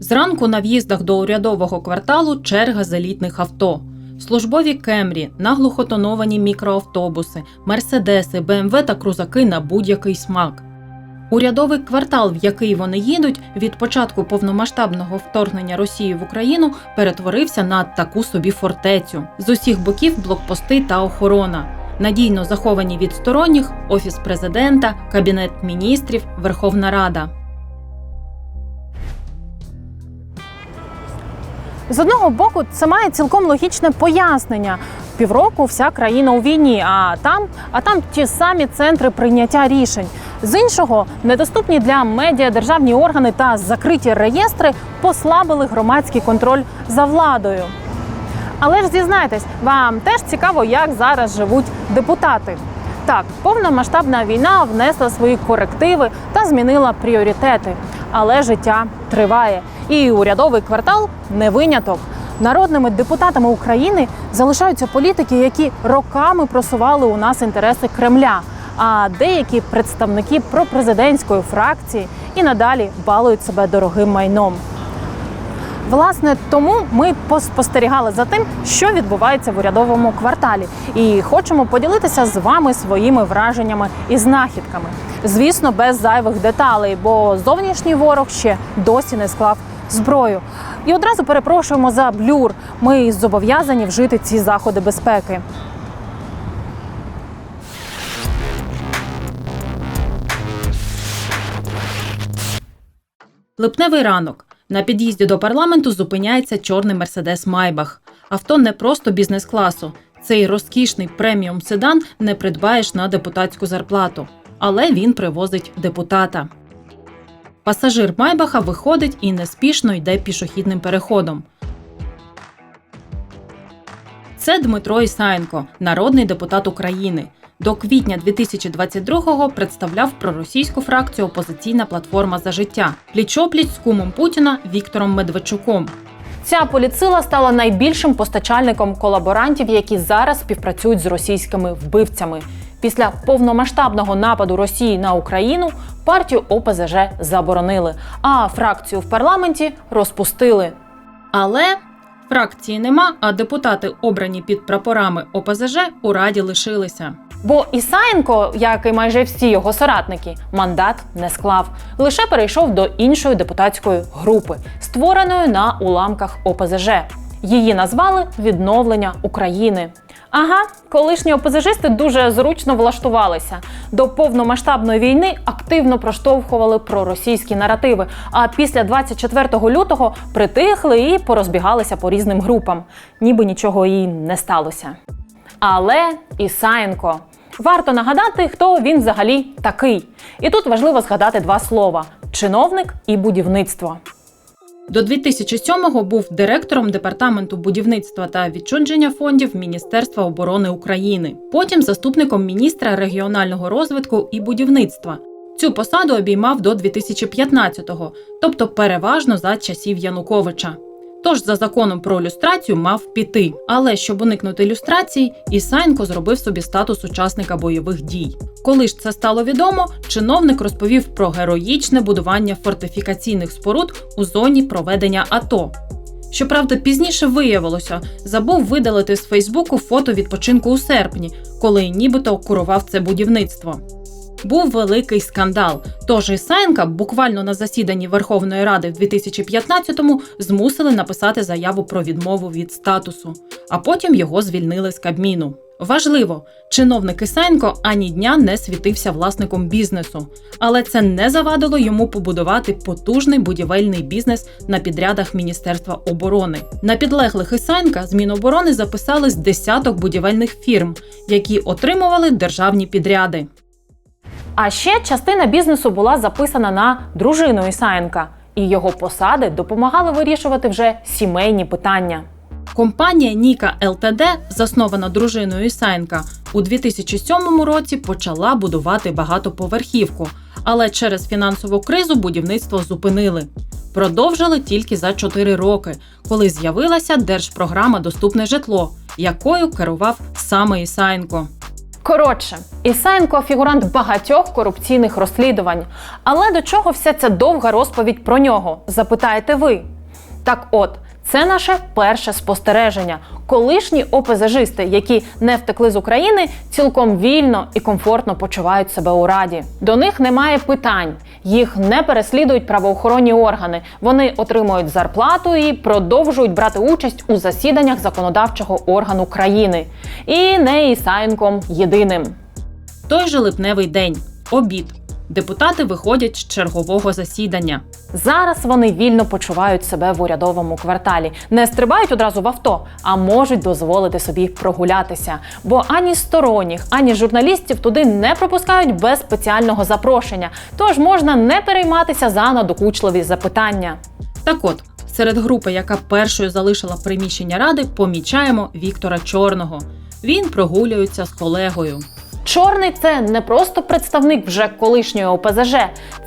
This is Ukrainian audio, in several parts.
Зранку на в'їздах до урядового кварталу черга з авто. Службові кемрі, наглухо тоновані мікроавтобуси, мерседеси, БМВ та крузаки на будь-який смак. Урядовий квартал, в який вони їдуть, від початку повномасштабного вторгнення Росії в Україну перетворився на таку собі фортецю. З усіх боків блокпости та охорона. Надійно заховані від сторонніх офіс президента, кабінет міністрів, Верховна Рада. З одного боку, це має цілком логічне пояснення. Півроку вся країна у війні, а там, а там ті самі центри прийняття рішень. З іншого, недоступні для медіа державні органи та закриті реєстри послабили громадський контроль за владою. Але ж зізнайтесь, вам теж цікаво, як зараз живуть депутати. Так, повномасштабна війна внесла свої корективи та змінила пріоритети. Але життя триває, і урядовий квартал не виняток. Народними депутатами України залишаються політики, які роками просували у нас інтереси Кремля. А деякі представники пропрезидентської фракції і надалі балують себе дорогим майном. Власне, тому ми поспостерігали за тим, що відбувається в урядовому кварталі, і хочемо поділитися з вами своїми враженнями і знахідками. Звісно, без зайвих деталей, бо зовнішній ворог ще досі не склав зброю. І одразу перепрошуємо за блюр. Ми зобов'язані вжити ці заходи безпеки. Липневий ранок. На під'їзді до парламенту зупиняється чорний мерседес Майбах. Авто не просто бізнес-класу. Цей розкішний преміум седан не придбаєш на депутатську зарплату, але він привозить депутата. Пасажир Майбаха виходить і неспішно йде пішохідним переходом. Це Дмитро Ісаєнко, народний депутат України. До квітня 2022-го представляв проросійську фракцію Опозиційна платформа за життя пліч-опліч з кумом Путіна Віктором Медведчуком. Ця поліцила стала найбільшим постачальником колаборантів, які зараз співпрацюють з російськими вбивцями. Після повномасштабного нападу Росії на Україну партію ОПЗЖ заборонили, а фракцію в парламенті розпустили. Але фракції нема, а депутати, обрані під прапорами ОПЗЖ, у раді лишилися. Бо Ісаєнко, як і майже всі його соратники, мандат не склав. Лише перейшов до іншої депутатської групи, створеної на уламках ОПЗЖ. Її назвали Відновлення України. Ага, колишні опозижисти дуже зручно влаштувалися. До повномасштабної війни активно проштовхували проросійські наративи. А після 24 лютого притихли і порозбігалися по різним групам, ніби нічого і не сталося. Але Ісаєнко. Варто нагадати, хто він взагалі такий. І тут важливо згадати два слова: чиновник і будівництво. До 2007-го був директором департаменту будівництва та відчудження фондів Міністерства оборони України. Потім заступником міністра регіонального розвитку і будівництва. Цю посаду обіймав до 2015-го, тобто переважно за часів Януковича. Тож за законом про люстрацію мав піти. Але щоб уникнути люстрації, Ісаєнко зробив собі статус учасника бойових дій. Коли ж це стало відомо, чиновник розповів про героїчне будування фортифікаційних споруд у зоні проведення АТО. Щоправда, пізніше виявилося, забув видалити з Фейсбуку фото відпочинку у серпні, коли нібито курував це будівництво. Був великий скандал. Тож Ісаєнка буквально на засіданні Верховної Ради в 2015-му змусили написати заяву про відмову від статусу, а потім його звільнили з Кабміну. Важливо, чиновник Ісаєнко ані дня не світився власником бізнесу, але це не завадило йому побудувати потужний будівельний бізнес на підрядах Міністерства оборони. На підлеглих Ісаєнка з Міноборони записали з десяток будівельних фірм, які отримували державні підряди. А ще частина бізнесу була записана на дружину Ісаєнка, і його посади допомагали вирішувати вже сімейні питання. Компанія Ніка ЛТД, заснована дружиною Ісаєнка, у 2007 році почала будувати багатоповерхівку, але через фінансову кризу будівництво зупинили. Продовжили тільки за 4 роки, коли з'явилася держпрограма Доступне житло, якою керував саме Ісаєнко. Коротше, Ісаєнко фігурант багатьох корупційних розслідувань. Але до чого вся ця довга розповідь про нього? Запитаєте ви? Так от, це наше перше спостереження. Колишні ОПЗЖисти, які не втекли з України, цілком вільно і комфортно почувають себе у раді. До них немає питань, їх не переслідують правоохоронні органи. Вони отримують зарплату і продовжують брати участь у засіданнях законодавчого органу країни. І не Ісаєнком єдиним. Той же липневий день, обід. Депутати виходять з чергового засідання. Зараз вони вільно почувають себе в урядовому кварталі, не стрибають одразу в авто, а можуть дозволити собі прогулятися. Бо ані сторонніх, ані журналістів туди не пропускають без спеціального запрошення. Тож можна не перейматися за надокучливі запитання. Так от, серед групи, яка першою залишила приміщення ради, помічаємо Віктора Чорного. Він прогулюється з колегою. Чорний це не просто представник вже колишньої ОПЗЖ,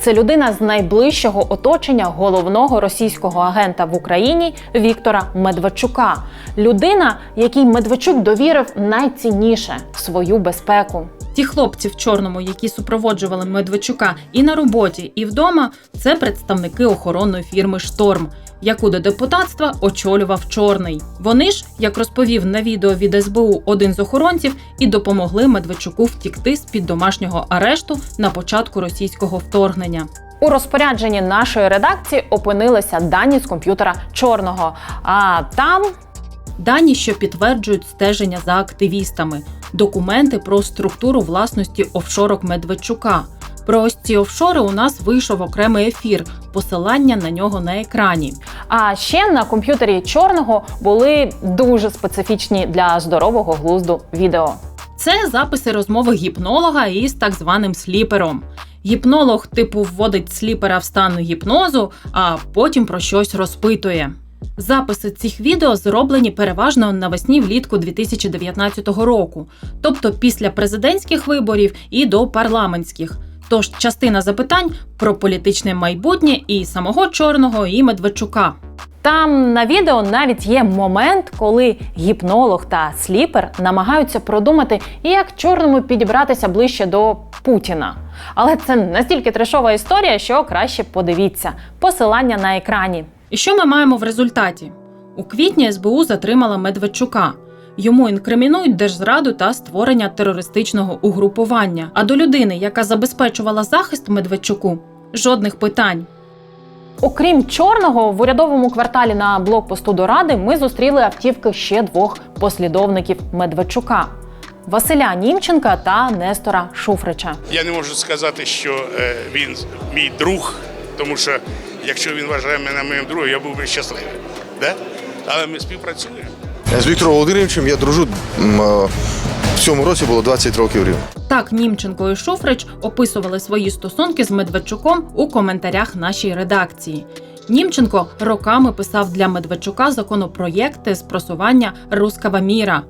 це людина з найближчого оточення головного російського агента в Україні Віктора Медведчука. Людина, якій Медведчук довірив найцінніше свою безпеку. Ті хлопці в чорному, які супроводжували Медведчука і на роботі, і вдома, це представники охоронної фірми Шторм, яку до депутатства очолював чорний. Вони ж, як розповів на відео від СБУ один з охоронців, і допомогли Медведчуку втікти з під домашнього арешту на початку російського вторгнення. У розпорядженні нашої редакції опинилися дані з комп'ютера чорного. А там Дані, що підтверджують стеження за активістами, документи про структуру власності офшорок Медведчука. Про ось ці офшори у нас вийшов окремий ефір, посилання на нього на екрані. А ще на комп'ютері чорного були дуже специфічні для здорового глузду відео. Це записи розмови гіпнолога із так званим сліпером. Гіпнолог типу вводить сліпера в стан гіпнозу, а потім про щось розпитує. Записи цих відео зроблені переважно навесні влітку 2019 року, тобто після президентських виборів і до парламентських. Тож частина запитань про політичне майбутнє і самого Чорного, і Медведчука. Там на відео навіть є момент, коли гіпнолог та сліпер намагаються продумати, як чорному підібратися ближче до Путіна. Але це настільки трешова історія, що краще подивіться. Посилання на екрані. І що ми маємо в результаті? У квітні СБУ затримала Медведчука. Йому інкримінують держзраду та створення терористичного угрупування. А до людини, яка забезпечувала захист Медведчуку, жодних питань. Окрім чорного, в урядовому кварталі на блокпосту до ради ми зустріли автівки ще двох послідовників Медведчука Василя Німченка та Нестора Шуфрича. Я не можу сказати, що е, він мій друг, тому що якщо він вважає мене моїм другом, я був би щасливий. Да? Але ми співпрацюємо. З Віктором Володимировичем я дружу в цьому році було 20 років рівно. Так Німченко і Шуфрич описували свої стосунки з Медведчуком у коментарях нашій редакції. Німченко роками писав для Медведчука законопроєкти з просування рускава міра.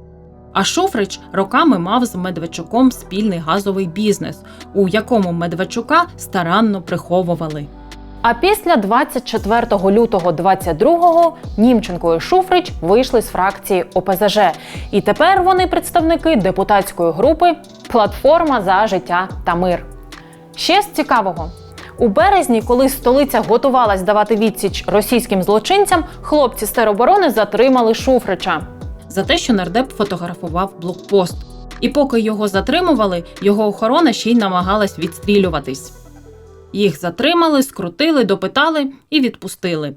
А Шуфрич роками мав з Медведчуком спільний газовий бізнес, у якому Медведчука старанно приховували. А після 24 лютого 22-го Німченко і Шуфрич вийшли з фракції ОПЗЖ. І тепер вони представники депутатської групи Платформа за життя та мир. Ще з цікавого. У березні, коли столиця готувалась давати відсіч російським злочинцям, хлопці з тероборони затримали Шуфрича. за те, що нардеп фотографував блокпост. І поки його затримували, його охорона ще й намагалась відстрілюватись. Їх затримали, скрутили, допитали і відпустили.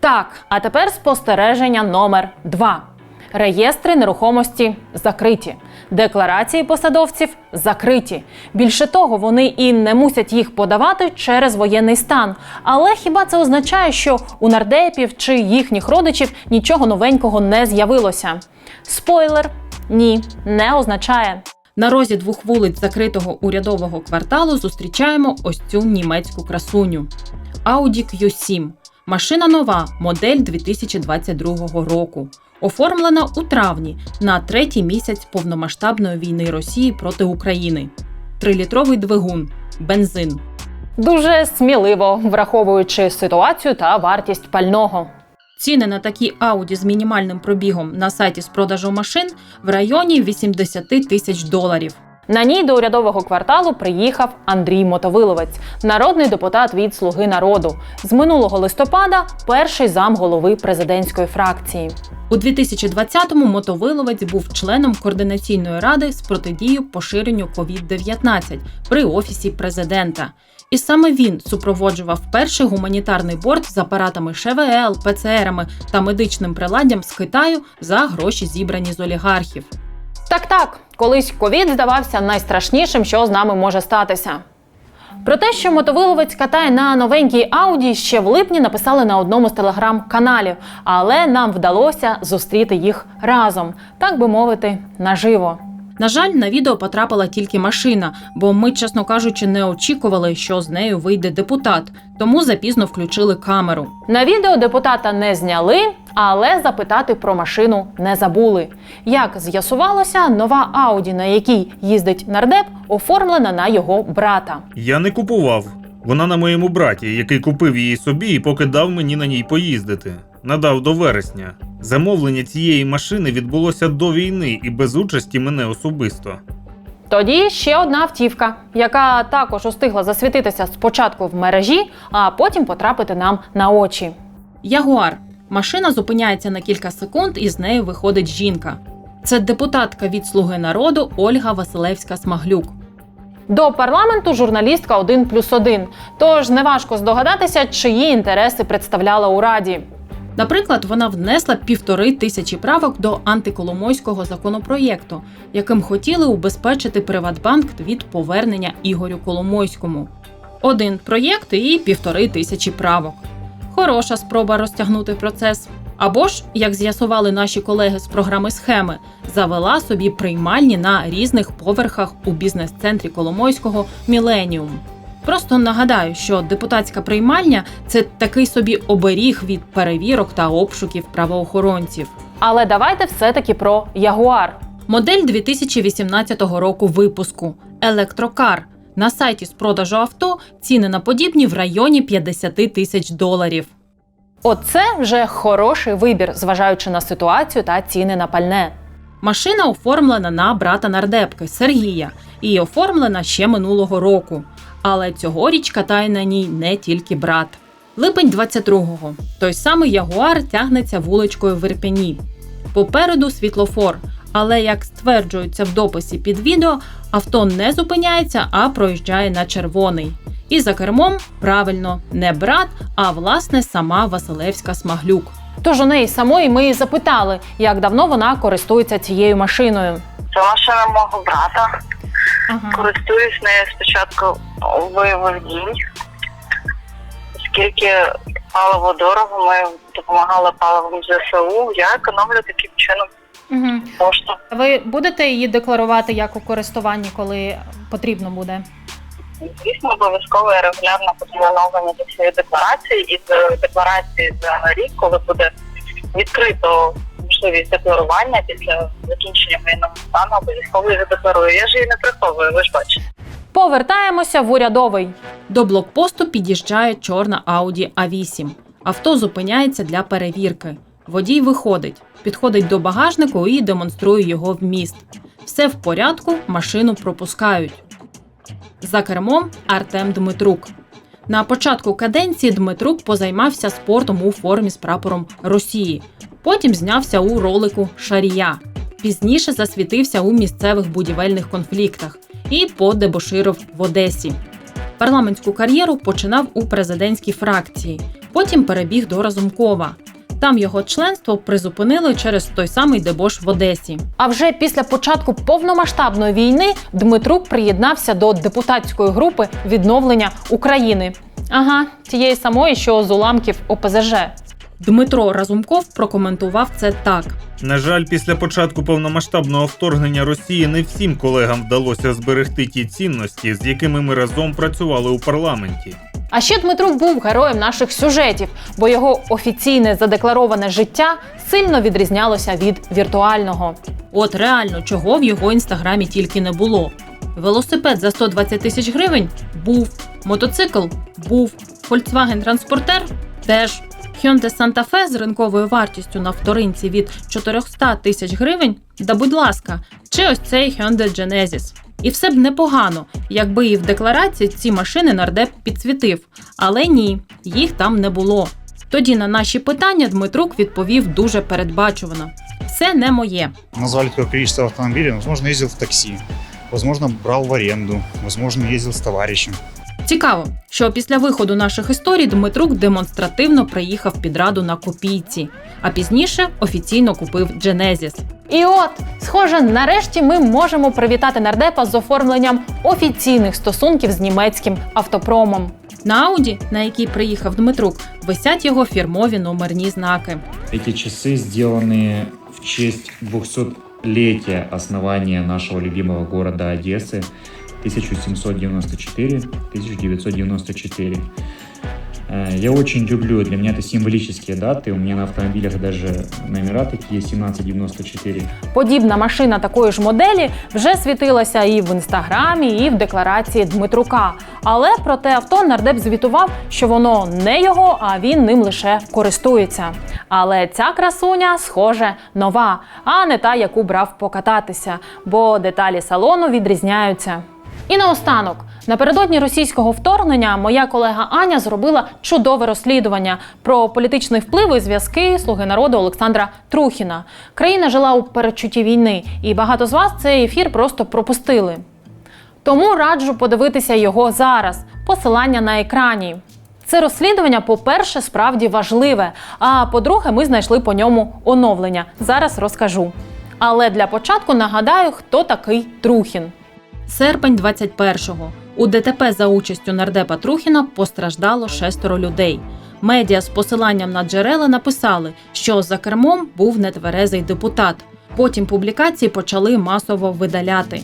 Так, а тепер спостереження номер 2 Реєстри нерухомості закриті. Декларації посадовців закриті. Більше того, вони і не мусять їх подавати через воєнний стан. Але хіба це означає, що у нардепів чи їхніх родичів нічого новенького не з'явилося? Спойлер ні, не означає. На розі двох вулиць закритого урядового кварталу зустрічаємо ось цю німецьку красуню. Audi Q7. Машина нова, модель 2022 року. Оформлена у травні на третій місяць повномасштабної війни Росії проти України. Трилітровий двигун, бензин. Дуже сміливо, враховуючи ситуацію та вартість пального. Ціни на такі Ауді з мінімальним пробігом на сайті з продажу машин в районі 80 тисяч доларів. На ній до урядового кварталу приїхав Андрій Мотовиловець, народний депутат від Слуги народу. З минулого листопада перший зам голови президентської фракції. У 2020-му мотовиловець був членом координаційної ради з протидії поширенню COVID-19 при офісі президента. І саме він супроводжував перший гуманітарний борт з апаратами ШВЛ, ПЦРами та медичним приладдям з Китаю за гроші, зібрані з олігархів. Так, так, колись ковід здавався найстрашнішим, що з нами може статися. Про те, що мотовиловець катає на новенькій Ауді, ще в липні написали на одному з телеграм-каналів, але нам вдалося зустріти їх разом, так би мовити, наживо. На жаль, на відео потрапила тільки машина, бо ми, чесно кажучи, не очікували, що з нею вийде депутат, тому запізно включили камеру. На відео депутата не зняли, але запитати про машину не забули. Як з'ясувалося, нова Ауді, на якій їздить нардеп, оформлена на його брата. Я не купував. Вона на моєму браті, який купив її собі і поки дав мені на ній поїздити. Надав до вересня. Замовлення цієї машини відбулося до війни і без участі мене особисто. Тоді ще одна автівка, яка також устигла засвітитися спочатку в мережі, а потім потрапити нам на очі. Ягуар. Машина зупиняється на кілька секунд, і з нею виходить жінка. Це депутатка від Слуги народу Ольга Василевська Смаглюк. До парламенту журналістка 1 плюс 1, тож неважко здогадатися, чиї інтереси представляла у раді. Наприклад, вона внесла півтори тисячі правок до антиколомойського законопроєкту, яким хотіли убезпечити Приватбанк від повернення Ігорю Коломойському. Один проєкт і півтори тисячі правок. Хороша спроба розтягнути процес. Або ж, як з'ясували наші колеги з програми схеми, завела собі приймальні на різних поверхах у бізнес-центрі Коломойського Міленіум. Просто нагадаю, що депутатська приймальня це такий собі оберіг від перевірок та обшуків правоохоронців. Але давайте все-таки про Ягуар. Модель 2018 року випуску електрокар. На сайті з продажу авто ціни на подібні в районі 50 тисяч доларів. Оце вже хороший вибір, зважаючи на ситуацію та ціни на пальне. Машина оформлена на брата нардепки Сергія і оформлена ще минулого року. Але цьогоріч катає на ній не тільки брат. Липень 22-го. Той самий Ягуар тягнеться вуличкою в Ірпені. Попереду світлофор. Але як стверджується в дописі під відео, авто не зупиняється, а проїжджає на червоний. І за кермом правильно не брат, а власне сама Василевська Смаглюк. Тож у неї самої ми і запитали, як давно вона користується цією машиною. Це машина мого брата. Ага. Користуюсь нею спочатку бойових дій. Оскільки паливо дорого, ми допомагали паливом ЗСУ. Я економлю таким чином Угу. Ви будете її декларувати як у користуванні, коли потрібно буде? Звісно, обов'язково я регулярно оновлення до цієї декларації і з декларації за рік, коли буде відкрито можливість декларування після закінчення воєнного стану, обов'язково її задекларую. Я ж її не приховую, ви ж бачите. Повертаємося в урядовий. До блокпосту під'їжджає чорна Audi A8. Авто зупиняється для перевірки. Водій виходить, підходить до багажнику і демонструє його вміст. Все в порядку, машину пропускають. За кермом Артем Дмитрук. На початку каденції Дмитрук позаймався спортом у формі з прапором Росії. Потім знявся у ролику Шарія. Пізніше засвітився у місцевих будівельних конфліктах і подебоширив в Одесі. Парламентську кар'єру починав у президентській фракції, потім перебіг до Разумкова. Там його членство призупинили через той самий дебош в Одесі. А вже після початку повномасштабної війни Дмитрук приєднався до депутатської групи відновлення України. Ага, тієї самої, що з уламків ОПЗЖ. Дмитро Разумков прокоментував це так: На жаль, після початку повномасштабного вторгнення Росії не всім колегам вдалося зберегти ті цінності, з якими ми разом працювали у парламенті. А ще Дмитрук був героєм наших сюжетів, бо його офіційне задеклароване життя сильно відрізнялося від віртуального. от реально, чого в його інстаграмі тільки не було. Велосипед за 120 тисяч гривень був, мотоцикл був, Volkswagen транспортер теж. Hyundai Santa Fe з ринковою вартістю на вторинці від 400 тисяч гривень, да будь ласка, чи ось цей Hyundai Genesis. І все б непогано, якби і в декларації ці машини нардеп підсвітив. Але ні, їх там не було. Тоді на наші питання Дмитрук відповів дуже передбачувано: це не моє. Назвали такое количество автомобилей. Возможно, ездил в такси. Возможно, брал в аренду. Возможно, ездил с товарищем. Цікаво, що після виходу наших історій Дмитрук демонстративно приїхав під раду на копійці, а пізніше офіційно купив Genesis. І от, схоже, нарешті ми можемо привітати нардепа з оформленням офіційних стосунків з німецьким автопромом. На Ауді, на якій приїхав Дмитрук, висять його фірмові номерні знаки. Эти часы сделаны в честь 200-летия основания нашего любимого города Одессы 1794-1994. Э, Я очень люблю, для меня это символические даты. У меня на автомобилях даже номера такие 1794. Подібна машина такої ж моделі вже світилася і в інстаграмі, і в декларації Дмитрука. Але про те авто нардеп звітував, що воно не його, а він ним лише користується. Але ця красуня, схоже, нова, а не та, яку брав покататися, бо деталі салону відрізняються. І наостанок, напередодні російського вторгнення моя колега Аня зробила чудове розслідування про політичний вплив і зв'язки слуги народу Олександра Трухіна. Країна жила у передчутті війни, і багато з вас цей ефір просто пропустили. Тому раджу подивитися його зараз. Посилання на екрані. Це розслідування, по-перше, справді важливе. А по-друге, ми знайшли по ньому оновлення. Зараз розкажу. Але для початку нагадаю, хто такий Трухін. Серпень 21-го. У ДТП за участю нардепа Трухіна постраждало шестеро людей. Медіа з посиланням на джерела написали, що за кермом був нетверезий депутат. Потім публікації почали масово видаляти.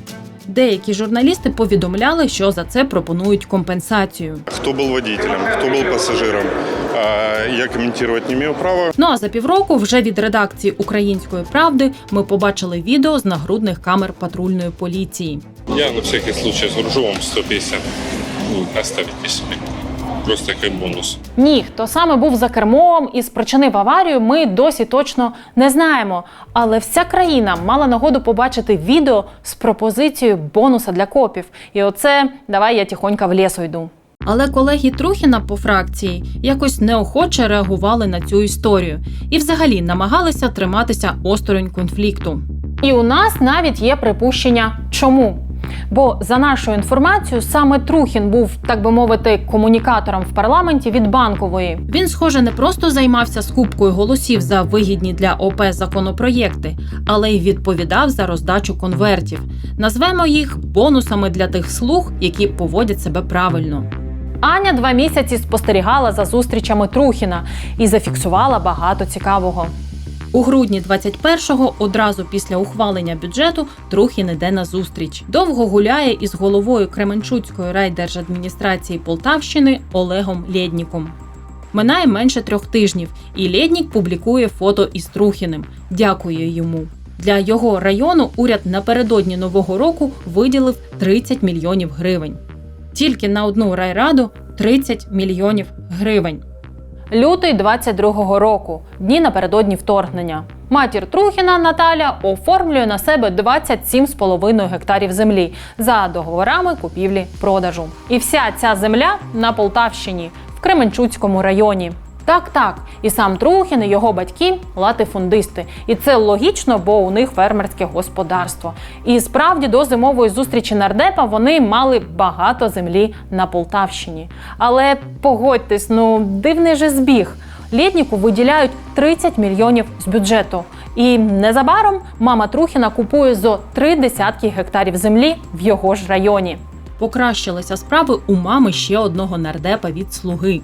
Деякі журналісти повідомляли, що за це пропонують компенсацію. Кто был водителем, кто был пассажиром, а, я комментировать не имею права. Ну а за півроку вже від редакції Української правди ми побачили відео з нагрудних камер патрульної поліції. Я на всякий случай загружу вам 150. Ну, оставите себе. Просто как бонус. Ні, хто саме був за кермом і спричинив аварію, ми досі точно не знаємо. Але вся країна мала нагоду побачити відео з пропозицією бонуса для копів. І оце давай я тихонько в лісу йду. Але колеги Трухіна по фракції якось неохоче реагували на цю історію і взагалі намагалися триматися осторонь конфлікту. І у нас навіть є припущення, чому. Бо за нашою інформацією, саме Трухін був, так би мовити, комунікатором в парламенті від банкової. Він, схоже, не просто займався скупкою голосів за вигідні для ОП законопроєкти, але й відповідав за роздачу конвертів. Назвемо їх бонусами для тих слуг, які поводять себе правильно. Аня два місяці спостерігала за зустрічами Трухіна і зафіксувала багато цікавого. У грудні 21-го, одразу після ухвалення бюджету, Трухін іде на зустріч. Довго гуляє із головою Кременчуцької райдержадміністрації Полтавщини Олегом Лєдніком. Минає менше трьох тижнів, і Лєднік публікує фото із Трухіним. Дякує йому. Для його району уряд напередодні нового року виділив 30 мільйонів гривень. Тільки на одну райраду 30 мільйонів гривень. Лютий 22-го року, дні напередодні вторгнення. Матір Трухіна Наталя оформлює на себе 27,5 гектарів землі за договорами купівлі-продажу. І вся ця земля на Полтавщині, в Кременчуцькому районі. Так, так, і сам Трухін, і його батьки латифундисти. І це логічно, бо у них фермерське господарство. І справді до зимової зустрічі нардепа вони мали багато землі на Полтавщині. Але погодьтесь, ну дивний же збіг. Лєдніку виділяють 30 мільйонів з бюджету. І незабаром мама Трухіна купує зо три десятки гектарів землі в його ж районі. Покращилися справи у мами ще одного нардепа від слуги,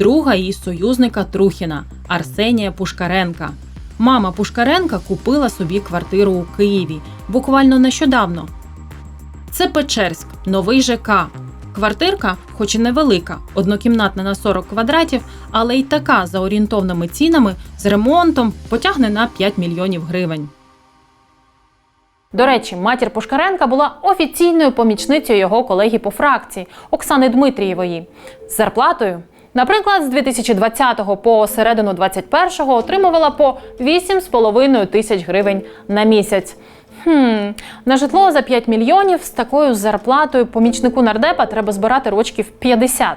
друга її союзника Трухіна Арсенія Пушкаренка. Мама Пушкаренка купила собі квартиру у Києві буквально нещодавно. Це Печерськ, новий ЖК. Квартирка, хоч і невелика, однокімнатна на 40 квадратів, але й така за орієнтовними цінами з ремонтом потягне на 5 мільйонів гривень. До речі, матір Пушкаренка була офіційною помічницею його колеги по фракції Оксани Дмитрієвої з зарплатою Наприклад, з 2020 по середину 2021 отримувала по 8,5 тисяч гривень на місяць. Хм, на житло за 5 мільйонів з такою зарплатою помічнику нардепа треба збирати рочків 50.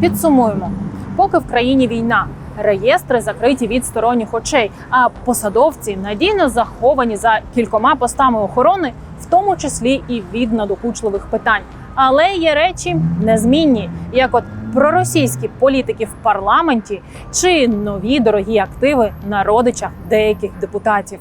Підсумуємо, поки в країні війна, реєстри закриті від сторонніх очей, а посадовці надійно заховані за кількома постами охорони, в тому числі і від надокучливих питань. Але є речі незмінні, як от проросійські політики в парламенті чи нові дорогі активи на родичах деяких депутатів.